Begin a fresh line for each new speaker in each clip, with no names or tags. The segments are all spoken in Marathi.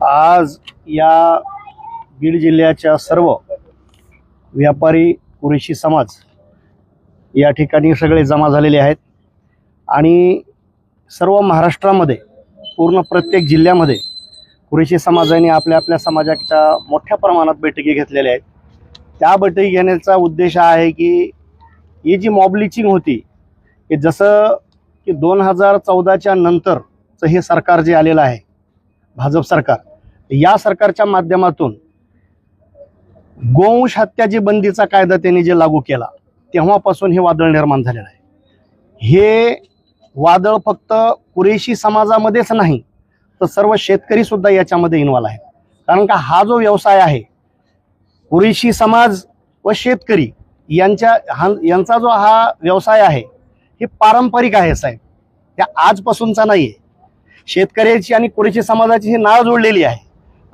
आज या बीड जिल्ह्याच्या सर्व व्यापारी कुरेशी समाज या ठिकाणी सगळे जमा झालेले आहेत. आणि सर्व महाराष्ट्रामध्ये पूर्ण प्रत्येक जिल्ह्यामध्ये कुरेशी समाजाने आपल्या आपल्या समाजाच्या मोठ्या प्रमाणात बैठकी घेतलेल्या आहेत. त्या बैठकी घेण्याचा उद्देश हा आहे की ही जी मॉबलिचिंग होती की जसं की दोन हजार चौदाच्या नंतरचं हे सरकार जे आलेलं आहे भाजप सरकार या सरकारच्या माध्यमातून गोवंश हत्या जी बंदीचा कायदा त्यांनी जे लागू केला तेव्हापासून हे वादळ निर्माण झालेलं आहे. हे वादळ फक्त कुरेशी समाजामध्येच नाही तर सर्व शेतकरी सुद्धा याच्यामध्ये इन्व्हॉल्व आहेत. कारण का हा जो व्यवसाय आहे कुरेशी समाज व शेतकरी यांच्या हा यांचा जो हा व्यवसाय आहे हे पारंपरिक आहे साहेब. त्या आजपासूनचा नाही आहे शेतकऱ्याची आणि कुरेशी समाजाची ही नाळ जोडलेली आहे.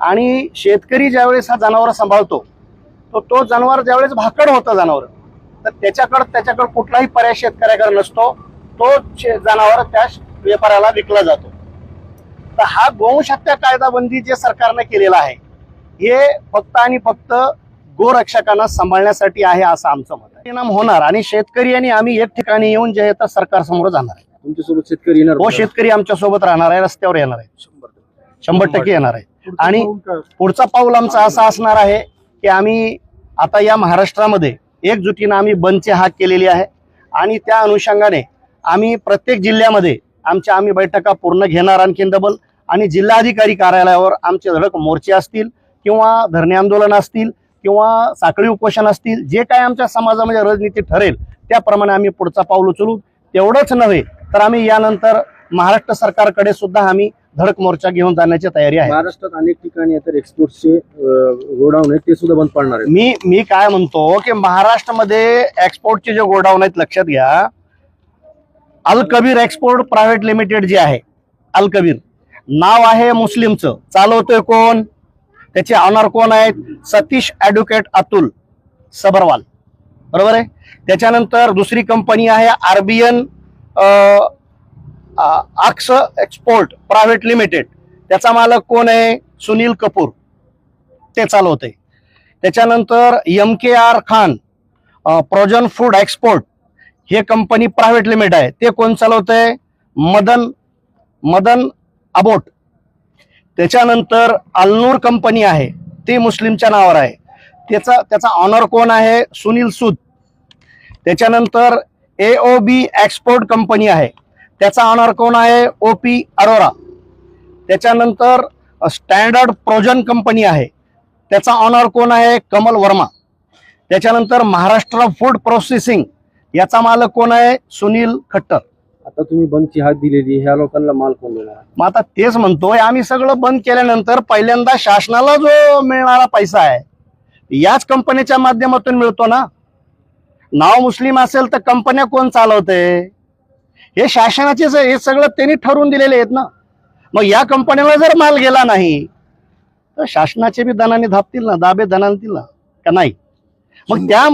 आणि शेतकरी ज्यावेळेस हा जनावर सांभाळतो तो तो जनावर ज्यावेळेस भाकड होतं जनावर तर त्याच्याकडं त्याच्याकडं कुठलाही पर्याय शेतकऱ्याकडे नसतो तो शे- जनावर त्या व्यापाऱ्याला विकला जातो. तर हा गोवंश हत्या कायदाबंदी जे सरकारने केलेला आहे हे फक्त आणि फक्त गोरक्षकांना सांभाळण्यासाठी आहे असं आमचं मत परिणाम होणार आणि शेतकरी आणि आम्ही एक ठिकाणी येऊन जे आहे सरकार समोर जाणार आहे.
तुमच्यासोबत शेतकरी येणार
हो शेतकरी आमच्यासोबत राहणार आहे रस्त्यावर येणार आहे.
शंभर टक्के.
येणार आहे. आणि-? पुढचा पाऊल आमचा असा असणार आहे की आम्ही आता या महाराष्ट्रामध्ये एकजुटीनं आम्ही बंदची हाक केलेली आहे. आणि त्या अनुषंगाने आम्ही प्रत्येक जिल्ह्यामध्ये आमच्या आम्ही बैठका पूर्ण घेणार आणखीन डबल आणि जिल्हाधिकारी कार्यालयावर आमचे धडक मोर्चे असतील किंवा धरणे आंदोलन असतील किंवा साखळी उपोषण असतील जे काय आमच्या समाजामध्ये रणनीती ठरेल त्याप्रमाणे आम्ही पुढचा पाऊल उचलू. तेवढंच नव्हे तर आम्ही यानंतर महाराष्ट्र सरकारकडे सुद्धा आम्ही धडक मोर्चा घेऊन जाण्याची तयारी आहे.
महाराष्ट्रात अनेक ठिकाणी आता एक्सपोर्टचे गोडाऊन आहेत ते सुद्धा बंद पाडणार
मी मी काय म्हणतो की महाराष्ट्रामध्ये एक्सपोर्टचे जे गोडाऊन आहेत लक्षात घ्या. Al Kabir export private limited जे आहे अल कबीर. नाव आहे मुस्लिमचं. चालवतोय कोण? त्याचे ऑनर कोण आहेत? सतीश ॲडव्होकेट अतुल सबरवाल. बरोबर आहे? त्याच्यानंतर दुसरी कंपनी आहे आरबीएन आक्स एक्सपोर्ट प्रायव्हेट लिमिटेड त्याचा मालक कोण आहे? सुनील कपूर. ते चालवते. त्याच्यानंतर M K R Khan frozen food export हे कंपनी प्रायव्हेट लिमिटेड आहे. ते कोण चालवतंय? मदन मदन अबोट. त्याच्यानंतर अल्नूर कंपनी आहे ती मुस्लिमच्या नावावर आहे. त्याचा त्याचा ऑनर कोण आहे? सुनील सूद. त्याच्यानंतर ए ओ बी एक्सपोर्ट कंपनी आहे त्याचा ऑनर कोण आहे? ओ पी अरोरा त्याच्यानंतर स्टँडर्ड प्रोजन कंपनी आहे त्याचा ऑनर कोण आहे? कमल वर्मा. त्याच्यानंतर महाराष्ट्र फूड प्रोसेसिंग याचा मालक कोण आहे? सुनील खट्टर.
आता तुम्ही बंदची हात दिलेली ह्या लोकांना माल कोण देणार?
मग आता तेच म्हणतोय आम्ही सगळं बंद केल्यानंतर पहिल्यांदा शासनाला जो मिळणारा पैसा आहे याच कंपनीच्या माध्यमातून मिळतो ना? नाव मुस्लिम असेल तर कंपन्या कोण चालवते? हे शासनाचेच हे सगळं त्यांनी ठरवून दिलेले आहेत ना? मग या कंपन्याला जर माल गेला नाही तर शासनाचे बी दनाने धापतील ना दाबे दनातील ना? का नाही? मग त्या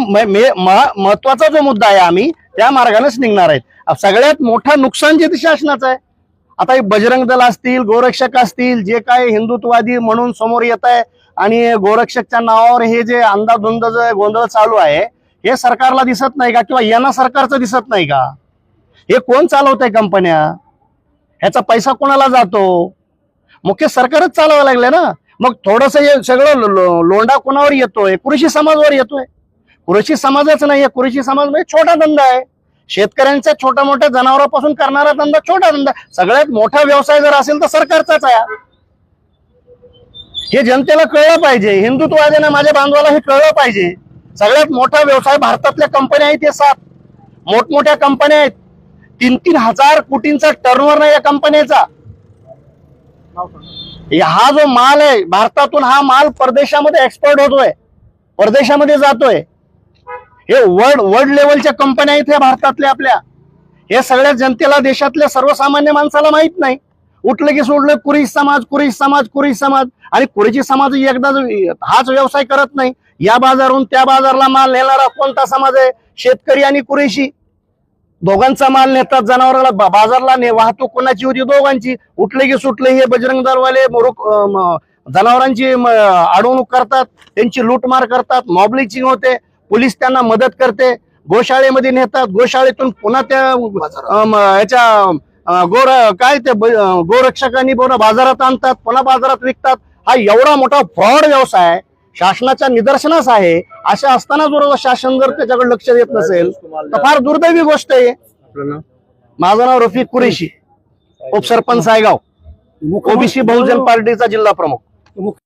महत्त्वाचा जो मुद्दा आहे आम्ही त्या मार्गानेच निघणार आहेत. सगळ्यात मोठं नुकसान जे ते शासनाचं आहे. आता हे बजरंग दल असतील गोरक्षक असतील जे काय हिंदुत्ववादी म्हणून समोर येत आहे आणि गोरक्षकच्या नावावर हे जे अंदाधुंद जे गोंधळ चालू आहे हे सरकारला दिसत नाही का? किंवा यांना सरकारचं दिसत नाही का? हे कोण चालवत आहे कंपन्या? ह्याचा पैसा कोणाला जातो? मुख्य सरकारच चालवायला लागले ना? मग थोडस हे सगळं लोंडा कोणावर येतोय? कृषी समाजावर येतोय. कुरेशी समाजच नाही कुरेशी समाज म्हणजे छोटा धंदा आहे. शेतकऱ्यांचा छोट्या मोठ्या जनावरांपासून करणारा धंदा छोटा धंदा. सगळ्यात मोठा व्यवसाय जर असेल तर सरकारचाच आहे. हे जनतेला कळलं पाहिजे. हिंदुत्ववाद्यांना माझ्या बांधवाला हे कळलं पाहिजे. सगळ्यात मोठा व्यवसाय भारतातल्या कंपन्या आहेत हे सात. मोठमोठ्या कंपन्या आहेत. तीन तीन हजार कोटींचा टर्नओव्हर नाही या कंपन्याचा हा जो माल आहे भारतातून हा माल परदेशामध्ये एक्सपोर्ट होतोय. परदेशामध्ये जातोय. हे वर्ल्ड वर्ल्ड लेवलच्या कंपन्या आहेत ह्या भारतातल्या आपल्या. हे सगळ्या जनतेला देशातल्या सर्वसामान्य माणसाला माहीत नाही. उठलं की सोडलं कुरीश समाज कुरीश समाज कुरीश समाज. आणि कुरीची समाज एकदा हाच व्यवसाय करत नाही या बाजारून त्या बाजारला माल नेणारा कोणता समाज आहे? शेतकरी आणि कुरेशी. दोघांचा माल नेतात जनावराला बाजारला ने वाहतूक कोणाची होती? दोघांची. उठले की सुटले हे बजरंग दलवाले जनावरांची अडवणूक करतात त्यांची लूटमार करतात मॉबलिचिंग होते. पोलीस त्यांना मदत करते. गोशाळेमध्ये नेतात. गोशाळेतून पुन्हा त्या याच्या गोर काय ते गोरक्षकांनी पुन्हा बाजारात आणतात पुन्हा बाजारात विकतात. हा एवढा मोठा फ्रॉड व्यवसाय शासनाच्या निदर्शनास आहे. अशा असताना जर शासन जर त्याच्याकडे लक्ष देत नसेल तर फार दुर्दैवी गोष्ट आहे. माझं नाव रफिक कुरेशी. उपसरपंच सायगाव. ओबीसी बहुजन पार्टीचा जिल्हा प्रमुख.